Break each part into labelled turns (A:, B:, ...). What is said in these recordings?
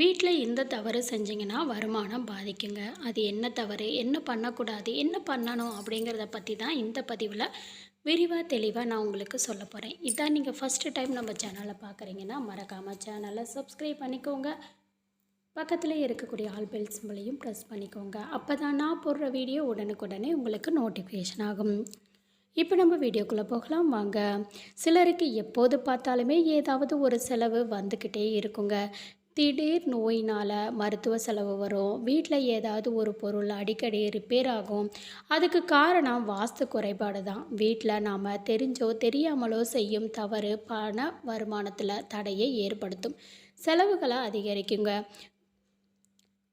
A: வீட்டில் இந்த தவறு செஞ்சிங்கன்னா வருமானம் பாதிக்குங்க. அது என்ன தவறு என்ன பண்ணக்கூடாது என்ன பண்ணணும் அப்படிங்கிறத பற்றி தான் இந்த பதிவில் விரிவாக தெளிவாக நான் உங்களுக்கு சொல்ல போகிறேன் இதான் நீங்கள் ஃபஸ்ட்டு டைம் நம்ம சேனலை பார்க்குறீங்கன்னா மறக்காமல் சேனலை சப்ஸ்கிரைப் பண்ணிக்கோங்க. பக்கத்தில் இருக்கக்கூடிய ஆல் பெல் சிம்பிளையும் ப்ரெஸ் பண்ணிக்கோங்க. அப்போ தான் நான் போடுற வீடியோ உடனுக்குடனே உங்களுக்கு நோட்டிஃபிகேஷன் ஆகும். இப்போ நம்ம வீடியோக்குள்ளே போகலாம். வாங்க. சிலருக்கு எப்போது பார்த்தாலுமே ஏதாவது ஒரு செலவு வந்துக்கிட்டே இருக்குங்க. திடீர் நோயினால் மருத்துவ செலவு வரும். வீட்டில் ஏதாவது ஒரு பொருள் அடிக்கடி ரிப்பேர் ஆகும். அதுக்கு காரணம் வாஸ்து குறைபாடு தான். வீட்டில் நாம் தெரிஞ்சோ தெரியாமலோ செய்யும் தவறு பண வருமானத்தில் தடையை ஏற்படுத்தும். செலவுகளை அதிகரிக்குங்க.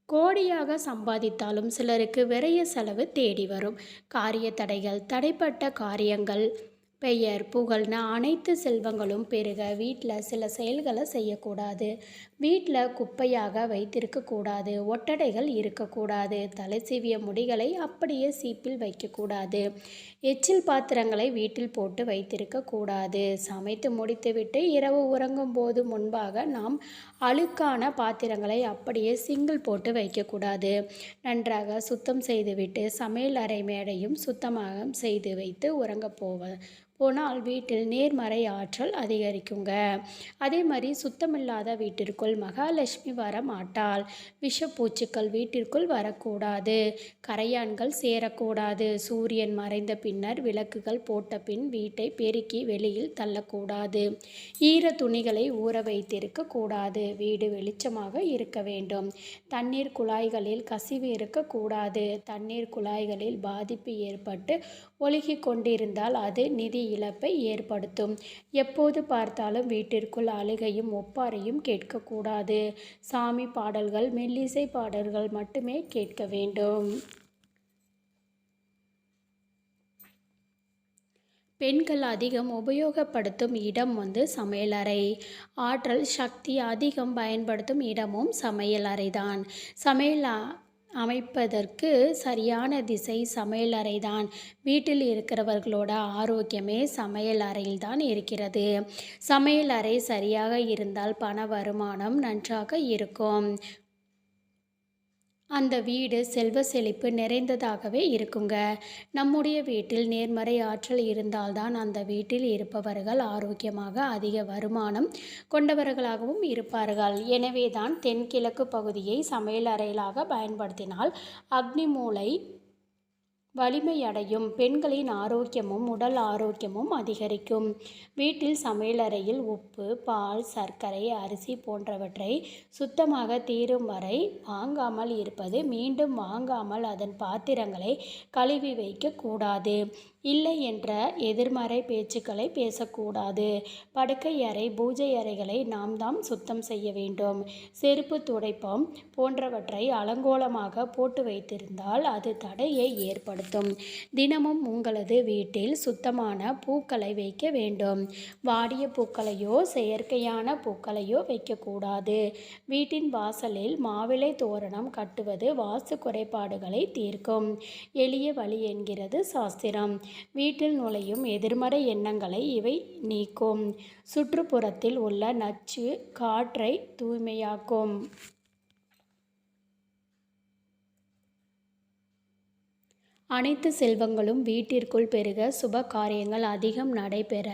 A: கோடியாக சம்பாதித்தாலும் சிலருக்கு விரைய செலவு தேடி வரும். காரிய தடைகள் தடைப்பட்ட காரியங்கள் பெயர் புகழ்னு அனைத்து செல்வங்களும் பெருக வீட்டில் சில செயல்களை செய்யக்கூடாது. வீட்டில் குப்பையாக வைத்திருக்கக்கூடாது ஒட்டடைகள் இருக்கக்கூடாது தலை சீவிய முடிகளை அப்படியே சீப்பில் வைக்கக்கூடாது எச்சில் பாத்திரங்களை வீட்டில் போட்டு வைத்திருக்கக்கூடாது சமைத்து முடித்துவிட்டு இரவு உறங்கும் போது முன்பாக நாம் அழுக்கான பாத்திரங்களை அப்படியே சிங்கிள் போட்டு வைக்கக்கூடாது நன்றாக சுத்தம் செய்துவிட்டு சமையல் அறை மேடையும் சுத்தமாக செய்து வைத்து உறங்கப் போவ போனால் வீட்டில் நேர்மறை ஆற்றல் அதிகரிக்குங்க. அதே மாதிரி சுத்தமில்லாத வீட்டிற்குள் மகாலட்சுமி வர மாட்டாள். விஷப்பூச்சிக்கள் வீட்டிற்குள் வரக்கூடாது. கரையான்கள் சேரக்கூடாது. சூரியன் மறைந்த பின்னர் விளக்குகள் போட்ட பின் வீட்டை பெருக்கி வெளியில் தள்ளக்கூடாது. ஈர துணிகளை ஊற வைத்திருக்க கூடாது. வீடு வெளிச்சமாக இருக்க வேண்டும். தண்ணீர் குழாய்களில் கசிவு இருக்கக்கூடாது தண்ணீர் குழாய்களில் பாதிப்பு ஏற்பட்டு ஒழுகி கொண்டிருந்தால் அது நிதி இழப்பை ஏற்படுத்தும். எப்போது பார்த்தாலும் வீட்டிற்குள் அழுகையும் ஒப்பாரையும் கேட்கக்கூடாது. சாமி பாடல்கள் மெல்லிசை பாடல்கள் மட்டுமே கேட்க வேண்டும். பெண்கள் அதிகம் உபயோகப்படுத்தும் இடம் வந்து சமையலறை. ஆற்றல் சக்தி அதிகம் பயன்படுத்தும் இடமும் சமையலறை தான் சமையல் அமைப்பதற்கு சரியான திசை சமையலறை தான் வீட்டில் இருக்கிறவர்களோட ஆரோக்கியமே சமையல் அறையில் தான் இருக்கிறது. சமையல் அறை சரியாக இருந்தால் பண வருமானம் நன்றாக இருக்கும். அந்த வீடு செல்வ செழிப்பு நிறைந்ததாகவே இருக்குங்க. நம்முடைய வீட்டில் நேர்மறை ஆற்றல் இருந்தால்தான் அந்த வீட்டில் இருப்பவர்கள் ஆரோக்கியமாக அதிக வருமானம் கொண்டவர்களாகவும் இருப்பார்கள். எனவே தான் தென்கிழக்கு பகுதியை சமையல் அறையிலாக பயன்படுத்தினால் அக்னி மூளை வலிமையடையும். பெண்களின் ஆரோக்கியமும் உடல் ஆரோக்கியமும் அதிகரிக்கும். வீட்டில் சமையலறையில் உப்பு பால் சர்க்கரை அரிசி போன்றவற்றை சுத்தமாக தீரும் வரை வாங்காமல் இருப்பது மீண்டும் வாங்காமல் அதன் பாத்திரங்களை கழுவி வைக்கக்கூடாது இல்லை என்ற எதிர்மறை பேச்சுக்களை பேசக்கூடாது. படுக்கை அறை பூஜை அறைகளை நாம் தான் சுத்தம் செய்ய வேண்டும். செருப்பு துடைப்பம் போன்றவற்றை அலங்கோலமாக போட்டு வைத்திருந்தால் அது தடையை ஏற்படுத்தும். தினமும் உங்களது வீட்டில் சுத்தமான பூக்களை வைக்க வேண்டும். வாடிய பூக்களையோ செயற்கையான பூக்களையோ வைக்கக்கூடாது. வீட்டின் வாசலில் மாவிலை தோரணம் கட்டுவது வாஸ்து குறைபாடுகளை தீர்க்கும். எளிய வழி என்கிறது சாஸ்திரம். வீட்டில் நுழையும் எதிர்மறை எண்ணங்களை இவை நீக்கும். சுற்றுப்புறத்தில் உள்ள நச்சு காற்றை தூய்மையாக்கும். அனைத்து செல்வங்களும் வீட்டிற்குள் பெருக சுப காரியங்கள் அதிகம் நடைபெற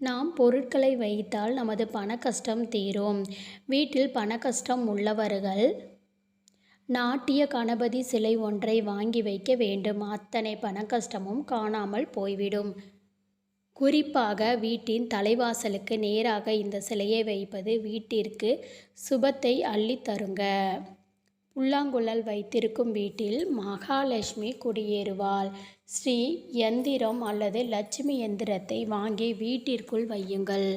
A: நாம் பொருட்களை வைத்தால் நமது பண கஷ்டம் தீரும். வீட்டில் பண கஷ்டம் உள்ளவர்கள் நாட்டிய கணபதி சிலை ஒன்றை வாங்கி வைக்க வேண்டும். அத்தனை பண கஷ்டமும் காணாமல் போய்விடும். குறிப்பாக வீட்டின் தலைவாசலுக்கு நேராக இந்த சிலையை வைப்பது வீட்டிற்கு சுபத்தை அள்ளி தருங்க. புல்லாங்குழல் வைத்திருக்கும் வீட்டில் மகாலட்சுமி குடியேறுவாள். ஸ்ரீ எந்திரம் அல்லது லட்சுமி எந்திரத்தை வாங்கி வீட்டிற்குள் வையுங்கள்.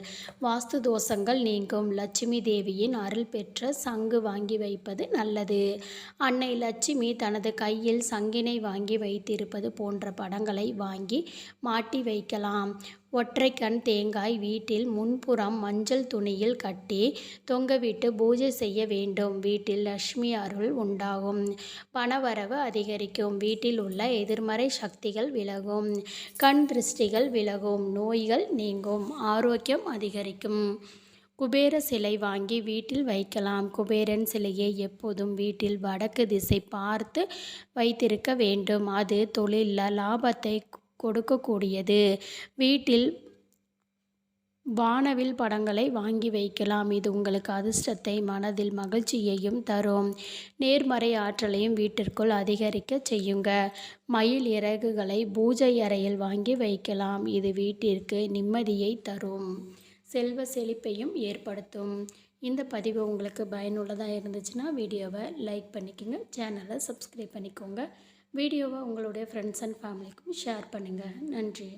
A: வாஸ்து தோஷங்கள் நீங்கும். லட்சுமி தேவியின் அருள் பெற்ற சங்கு வாங்கி வைப்பது நல்லது. அன்னை லட்சுமி தனது கையில் சங்கினை வாங்கி வைத்திருப்பது போன்ற படங்களை வாங்கி மாட்டி வைக்கலாம். ஒற்றை கண் தேங்காய் வீட்டில் முன்புறம் மஞ்சள் துணியில் கட்டி தொங்கவிட்டு பூஜை செய்ய வேண்டும். வீட்டில் லட்சுமி அருள் உண்டாகும். பணவரவு அதிகரிக்கும். வீட்டில் உள்ள எதிர்மறை சக்திகள் விலகும். கண் திருஷ்டிகள் விலகும். நோய்கள் நீங்கும். ஆரோக்கியம் அதிகரிக்கும். குபேர சிலை வாங்கி வீட்டில் வைக்கலாம். குபேரன் சிலையை எப்போதும் வீட்டில் வடக்கு திசை பார்த்து வைத்திருக்க வேண்டும். அது தொழிலில் லாபத்தை கொடுக்கக்கூடியது. வீட்டில் வானவில் படங்களை வாங்கி வைக்கலாம். இது உங்களுக்கு அதிர்ஷ்டத்தை மனதில் மகிழ்ச்சியையும் தரும். நேர்மறை ஆற்றலையும் வீட்டிற்குள் அதிகரிக்க செய்யுங்க. மயில் இறகுகளை பூஜை அறையில் வாங்கி வைக்கலாம். இது வீட்டிற்கு நிம்மதியை தரும். செல்வ செழிப்பையும் ஏற்படுத்தும். இந்த பதிவு உங்களுக்கு பயனுள்ளதாக இருந்துச்சுன்னா வீடியோவை லைக் பண்ணிக்கோங்க. சேனலை சப்ஸ்கிரைப் பண்ணிக்கோங்க. வீடியோவை உங்களுடைய ஃப்ரெண்ட்ஸ் அண்ட் ஃபேமிலிக்கும் ஷேர் பண்ணுங்கள் நன்றி.